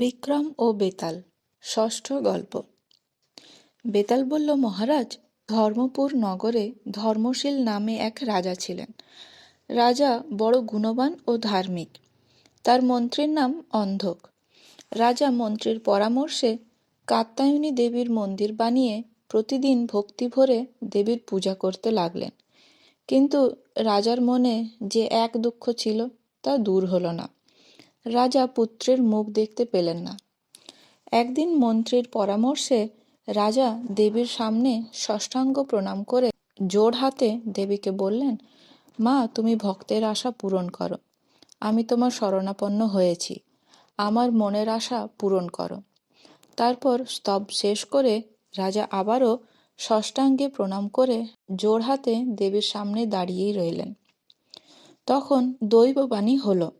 বিক্রম ও বেতাল। ষষ্ঠ গল্প। বেতাল বলল, মহারাজ, ধর্মপুর নগরে ধর্মশীল নামে এক রাজা ছিলেন। রাজা বড় গুণবান ও ধার্মিক। তার মন্ত্রীর নাম অন্ধক। রাজা মন্ত্রীর পরামর্শে কাত্যায়নী দেবীর মন্দির বানিয়ে প্রতিদিন ভক্তি ভরে দেবীর পূজা করতে লাগলেন। কিন্তু রাজার মনে যে এক দুঃখ ছিল তা দূর হলো না। রাজা পুত্রের মুখ দেখতে পেলেন না। একদিন মন্ত্রীর পরামর্শে রাজা দেবীর সামনে ষষ্ঠাঙ্গ প্রণাম করে জোড় হাতে দেবীকে বললেন, মা, তুমি ভক্তের আশা পূরণ করো। আমি তোমার শরণাপন্ন হয়েছি। আমার মনের আশা পূরণ করো। তারপর স্তব শেষ করে রাজা আবারও ষষ্ঠাঙ্গে প্রণাম করে জোড় হাতে দেবীর সামনে দাঁড়িয়েই রইলেন। তখন দৈববাণী হল,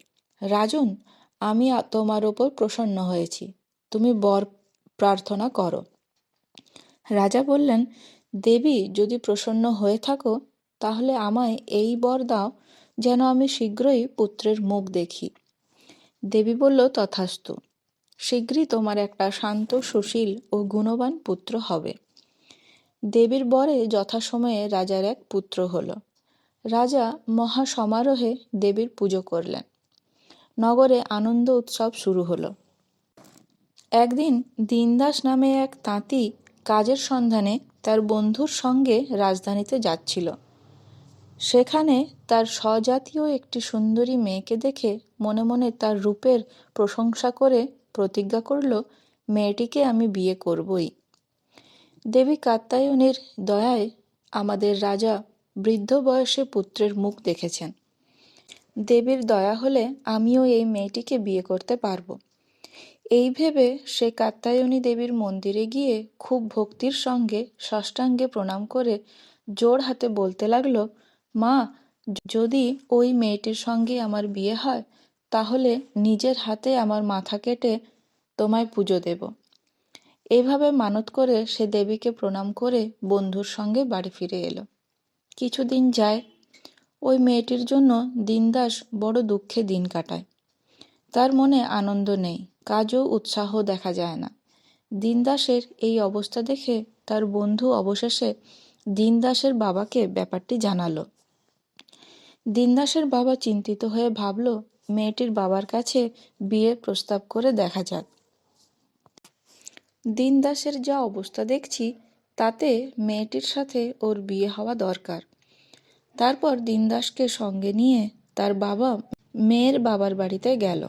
রাজন আমি তোমার ওপর প্রসন্ন হয়েছি। তুমি বর প্রার্থনা করো। রাজা বললেন, দেবী, যদি প্রসন্ন হয়ে থাকো, তাহলে আমায় এই বর দাও, যেন আমি শীঘ্রই পুত্রের মুখ দেখি। দেবী বলল, তথাস্তু। শীঘ্রই তোমার একটা শান্ত, সুশীল ও গুণবান পুত্র হবে। দেবীর বরে যথাসময়ে রাজার এক পুত্র হল। রাজা মহা সমারোহে দেবীর পুজো করলেন। নগরে আনন্দ উৎসব শুরু হলো। একদিন দিনদাস নামে এক তাঁতি কাজের সন্ধানে তার বন্ধুর সঙ্গে রাজধানীতে যাচ্ছিল। সেখানে তার স্বজাতীয় একটি সুন্দরী মেয়েকে দেখে মনে মনে তার রূপের প্রশংসা করে প্রতিজ্ঞা করল, মেয়েটিকে আমি বিয়ে করবই। দেবী কাত্যায়নীর দয়ায় আমাদের রাজা বৃদ্ধ বয়সে পুত্রের মুখ দেখেছেন। দেবীর দয়া হলে আমিও এই মেয়েটিকে বিয়ে করতে পারব। এই ভেবে সে কাত্যায়নী দেবীর মন্দিরে গিয়ে খুব ভক্তির সঙ্গে ষষ্ঠাঙ্গে প্রণাম করে জোর হাতে বলতে লাগল, মা, যদি ওই মেয়েটির সঙ্গে আমার বিয়ে হয়, তাহলে নিজের হাতে আমার মাথা কেটে তোমায় পুজো দেব এভাবে মানত করে সে দেবীকে প্রণাম করে বন্ধুর সঙ্গে বাড়ি ফিরে এলো। কিছুদিন যায় ওই মেয়েটির জন্য দিনদাস বড় দুঃখে দিন কাটায়। তার মনে আনন্দ নেই, কাজও উৎসাহ দেখা যায় না। দিনদাসের এই অবস্থা দেখে তার বন্ধু অবশেষে দিনদাসের বাবাকে ব্যাপারটি জানালো। দিনদাসের বাবা চিন্তিত হয়ে ভাবল, মেয়েটির বাবার কাছে বিয়ের প্রস্তাব করে দেখা যাক। দিনদাসের যা অবস্থা দেখছি, তাতে মেয়েটির সাথে ওর বিয়ে হওয়া দরকার। তারপর দিনদাসকে সঙ্গে নিয়ে তার বাবা মেয়ের বাবার বাড়িতে গেল।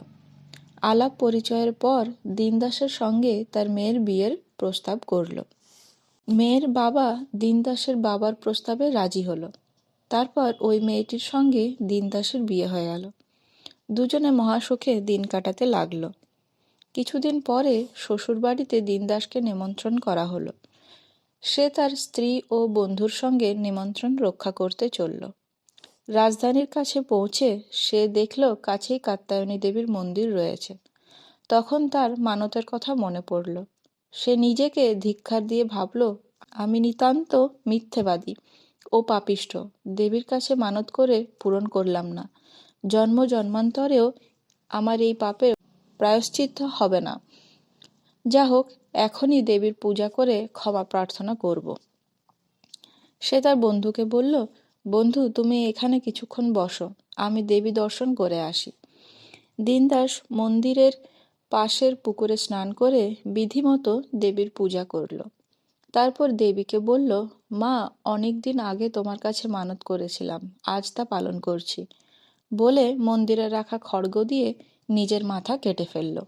আলাপ পরিচয়ের পর দিনদাসের সঙ্গে তার মেয়ের বিয়ের প্রস্তাব করল। মেয়ের বাবা দিনদাসের বাবার প্রস্তাবে রাজি হলো। তারপর ওই মেয়েটির সঙ্গে দিনদাসের বিয়ে হয়ে গেল। দুজনে মহাসুখে দিন কাটাতে লাগল। কিছুদিন পরে শ্বশুরবাড়িতে দিনদাসকে নিমন্ত্রণ করা হলো। সে তার স্ত্রী ও বন্ধুর সঙ্গে নিমন্ত্রণ রক্ষা করতে চলল। রাজধানীর কাছে পৌঁছে সে দেখল কাছেই কাত্যায়নী দেবীর মন্দির রয়েছে। তখন তার মানতের কথা মনে পড়ল। সে নিজেকে ধিক্ষার দিয়ে ভাবল, আমি নিতান্ত মিথ্যেবাদী ও পাপিষ্ঠ দেবীর কাছে মানত করে পূরণ করলাম না। জন্ম জন্মান্তরেও আমার এই পাপের প্রায়শ্চিত্ত হবে না। যা হোক এখনই দেবীর পূজা করে ক্ষমা প্রার্থনা করব। সে তার বন্ধুকে বলল, বন্ধু, তুমি এখানে কিছুক্ষণ বসো, আমি দেবী দর্শন করে আসি। দিনদাস মন্দিরের পাশের পুকুরে স্নান করে বিধিমতো দেবীর পূজা করল। তারপর দেবীকে বলল, মা অনেক দিন আগে তোমার কাছে মানত করেছিলাম, আজ তা পালন করছি। বলে মন্দিরে রাখা খড়গ দিয়ে নিজের মাথা কেটে ফেলল।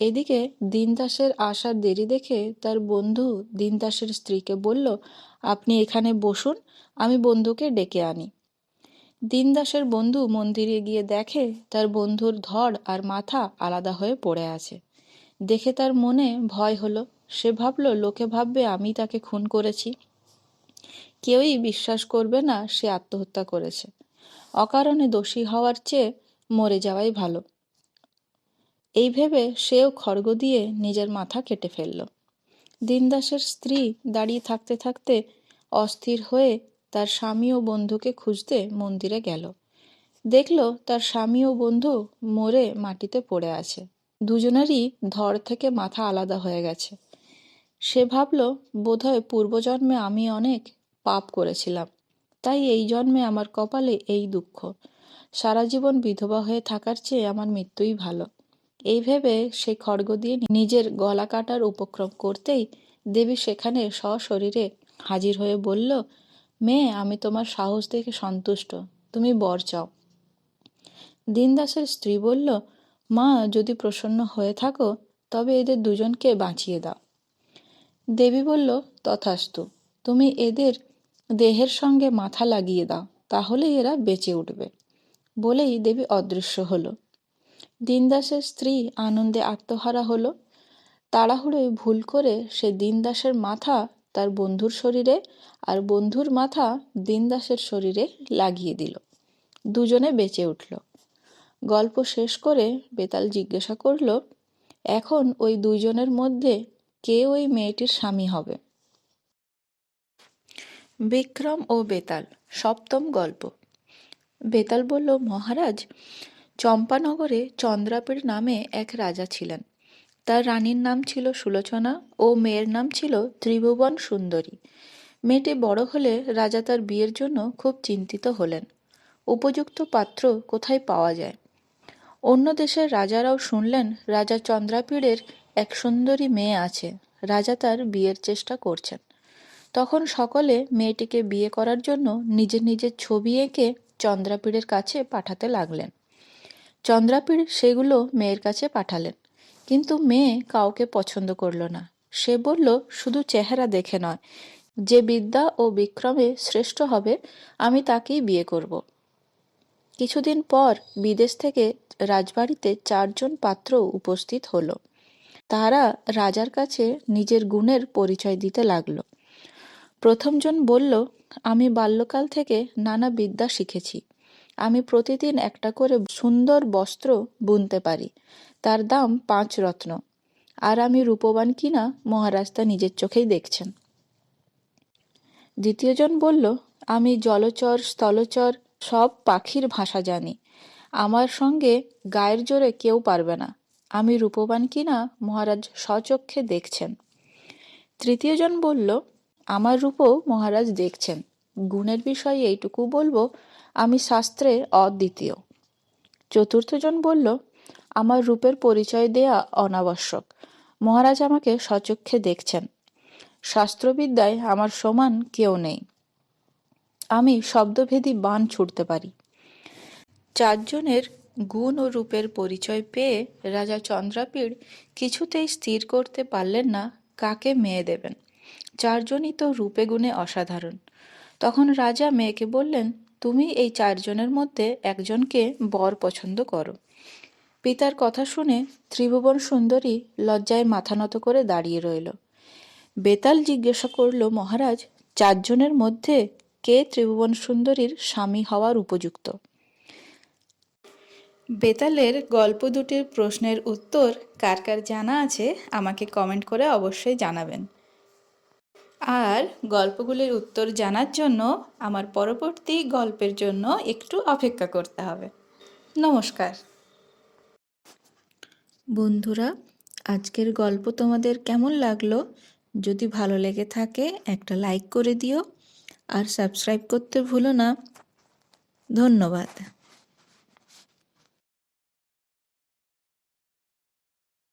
এদিকে দিনদাসের আসার দেরি দেখে তার বন্ধু দিনদাসের স্ত্রীকে বলল, আপনি এখানে বসুন, আমি বন্ধুকে ডেকে আনি। দিনদাসের বন্ধু মন্দিরে গিয়ে দেখে তার বন্ধুর ধড় আর মাথা আলাদা হয়ে পড়ে আছে। দেখে তার মনে ভয় হলো। সে ভাবলো, লোকে ভাববে আমি তাকে খুন করেছি। কেউই বিশ্বাস করবে না সে আত্মহত্যা করেছে। অকারণে দোষী হওয়ার চেয়ে মরে যাওয়াই ভালো। এই ভেবে সেও খড়গ দিয়ে নিজের মাথা কেটে ফেলল। দিনদাসের স্ত্রী দাঁড়িয়ে থাকতে থাকতে অস্থির হয়ে তার স্বামী ও বন্ধুকে খুঁজতে মন্দিরে গেল। দেখল তার স্বামী ও বন্ধু মরে মাটিতে পড়ে আছে। দুজনেরই ধর থেকে মাথা আলাদা হয়ে গেছে। সে ভাবল, বোধহয় পূর্বজন্মে আমি অনেক পাপ করেছিলাম। তাই এই জন্মে আমার কপালে এই দুঃখ। সারা জীবন বিধবা হয়ে থাকার চেয়ে আমার মৃত্যুই ভালো। এই ভেবে সে খড়গ দিয়ে নিজের গলা কাটার উপক্রম করতেই দেবী সেখানে সশরীরে হাজির হয়ে বলল, মেয়ে, আমি তোমার সাহস দেখে সন্তুষ্ট। তুমি বর চাও। দিনদাসের স্ত্রী বলল, মা, যদি প্রসন্ন হয়ে থাকো, তবে এদের দুজনকে বাঁচিয়ে দাও। দেবী বলল, তথাস্তু। তুমি এদের দেহের সঙ্গে মাথা লাগিয়ে দাও, তাহলেই এরা বেঁচে উঠবে। বলেই দেবী অদৃশ্য হলো। দিনদাসের স্ত্রী আনন্দে আত্মহারা হলো। তাড়াহুড়োয় ভুল করে সে দিনদাসের মাথা তার বন্ধুর শরীরে আর বন্ধুর মাথা দিনদাসের শরীরে লাগিয়ে দিল। দুজনে বেঁচে উঠল। গল্প শেষ করে বেতাল জিজ্ঞাসা করল, এখন ওই দুইজনের মধ্যে কে ওই মেয়েটির স্বামী হবে? বিক্রম ও বেতাল, সপ্তম গল্প। বেতাল বলল, মহারাজ চম্পানগরে চন্দ্রাপীড় নামে এক রাজা ছিলেন। তার রানীর নাম ছিল সুলোচনা ও মেয়ের নাম ছিল ত্রিভুবন সুন্দরী। মেয়েটি বড় হলে রাজা তার বিয়ের জন্য খুব চিন্তিত হলেন। উপযুক্ত পাত্র কোথায় পাওয়া যায়? অন্য দেশের রাজারাও শুনলেন রাজা চন্দ্রাপীড়ের এক সুন্দরী মেয়ে আছে। রাজা তার বিয়ের চেষ্টা করছেন। তখন সকলে মেয়েটিকে বিয়ে করার জন্য নিজের নিজের ছবি এঁকে চন্দ্রাপীড়ের কাছে পাঠাতে লাগলেন। চন্দ্রাপীড় সেগুলো মেয়ের কাছে পাঠালেন। কিন্তু মেয়ে কাউকে পছন্দ করল না। সে বলল, শুধু চেহারা দেখে নয়, যে বিদ্যা ও বিক্রমে শ্রেষ্ঠ হবে, আমি তাকেই বিয়ে করব। কিছুদিন পর বিদেশ থেকে রাজবাড়িতে চারজন পাত্র উপস্থিত হলো। তারা রাজার কাছে নিজের গুণের পরিচয় দিতে লাগল। প্রথমজন বলল, আমি বাল্যকাল থেকে নানা বিদ্যা শিখেছি। আমি প্রতিদিন একটা করে সুন্দর বস্ত্র বুনতে পারি। তার দাম পাঁচ রত্ন। আর আমি রূপবান কিনা মহারাজ তা নিজের চোখেই দেখছেন। দ্বিতীয়জন বলল, আমি জলচর, স্থলচর, সব পাখির ভাষা জানি। আমার সঙ্গে গায়ের জোরে কেউ পারবে না। আমি রূপবান কিনা মহারাজ স্বচক্ষে দেখছেন। তৃতীয়জন বলল, আমার রূপও মহারাজ দেখছেন। গুণের বিষয়ে এইটুকু বলব, আমি শাস্ত্রের অদ্বিতীয়। চতুর্থজন বলল, আমার রূপের পরিচয় দেয়া অনাবশ্যক। মহারাজ আমাকে সচক্ষে দেখছেন। শাস্ত্রবিদ্যায় আমার সমান কেউ নেই। আমি শব্দভেদী বান ছুটতে পারি। চারজনের গুণ ও রূপের পরিচয় পেয়ে রাজা চন্দ্রাপীড় কিছুতেই স্থির করতে পারলেন না, কাকে মেয়ে দেবেন? চারজনই তো রূপে গুণে অসাধারণ। তখন রাজা মেয়েকে বললেন, তুমি এই চারজনের মধ্যে একজনকে বর পছন্দ করো। পিতার কথা শুনে ত্রিভুবন সুন্দরী লজ্জায় মাথা নত করে দাঁড়িয়ে রইল। বেতাল জিজ্ঞাসা করল, মহারাজ, চারজনের মধ্যে কে ত্রিভুবন সুন্দরীর স্বামী হওয়ার উপযুক্ত? বেতালের গল্প দুটির প্রশ্নের উত্তর কার কার জানা আছে আমাকে কমেন্ট করে অবশ্যই জানাবেন। আর গল্পগুলির উত্তর জানার জন্য আমার পরবর্তী গল্পের জন্য একটু অপেক্ষা করতে হবে। নমস্কার। বন্ধুরা, আজকের গল্প তোমাদের কেমন লাগল? যদি ভালো লেগে থাকে, একটা লাইক করে দিও আর সাবস্ক্রাইব করতে ভুলো না। ধন্যবাদ।